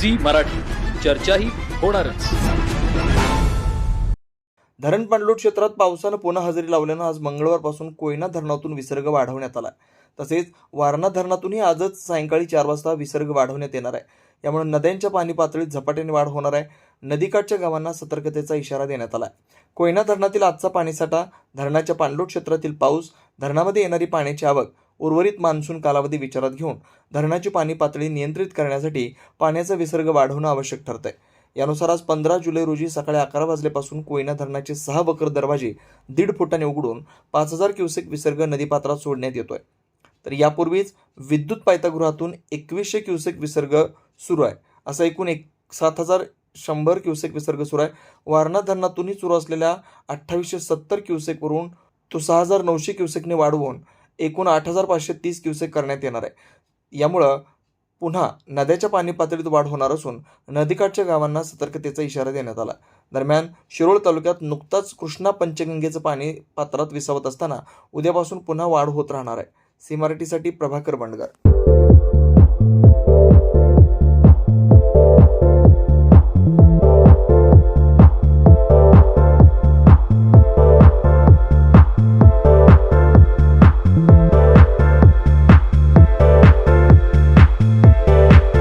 Zee Marathi. चर्चाही होणारच. धरण पाणलोट क्षेत्रात पावसानं पुन्हा हजेरी लावल्यानं आज मंगळवारपासून कोयना धरणातून विसर्ग वाढवण्यात आला तसेच वारणा धरणातूनही आजच सायंकाळी चार वाजता विसर्ग वाढवण्यात येणार आहे. यामुळे नद्यांच्या पाणी पातळीत झपाट्याने वाढ होणार आहे. नदीकाठच्या गावांना सतर्कतेचा इशारा देण्यात आला आहे कोयना धरणातील आजचा पाणीसाठा धरणाच्या पाणलोट क्षेत्रातील पाऊस धरणामध्ये येणारी पाण्याची आवक उर्वरित मान्सून कालावधी विचारात घेऊन धरणाची पाणी पातळी नियंत्रित करण्यासाठी पाण्याचा विसर्ग वाढवणं आवश्यक ठरतंय. यानुसार आज पंधरा जुलै रोजी सकाळी अकरा वाजल्यापासून कोयना धरणाचे सहा बकर दरवाजे दीड फुटाने उघडून पाच हजार क्युसेक विसर्ग नदीपात्रात सोडण्यात येतोय. तर यापूर्वीच विद्युत पायथागृहातून एकवीसशे क्युसेक विसर्ग सुरू आहे. असं एकूण एक सात हजार शंभर क्युसेक विसर्ग सुरू आहे. वारणा धरणातूनही सुरू असलेल्या अठ्ठावीसशे सत्तर क्युसेकवरून तो सहा हजार नऊशे क्युसेकने वाढवून एकूण आठ हजार पाचशे तीस क्युसेक करण्यात येणार आहे. यामुळं पुन्हा नद्याच्या पाणी पातळीत वाढ होणार असून नदीकाठच्या गावांना सतर्कतेचा इशारा देण्यात आला. दरम्यान शिरोळ तालुक्यात नुकताच कृष्णा पंचगंगेचं पाणी पात्रात विसावत असताना उद्यापासून पुन्हा वाढ होत राहणार आहे. सी मराठीसाठी प्रभाकर बंडगर.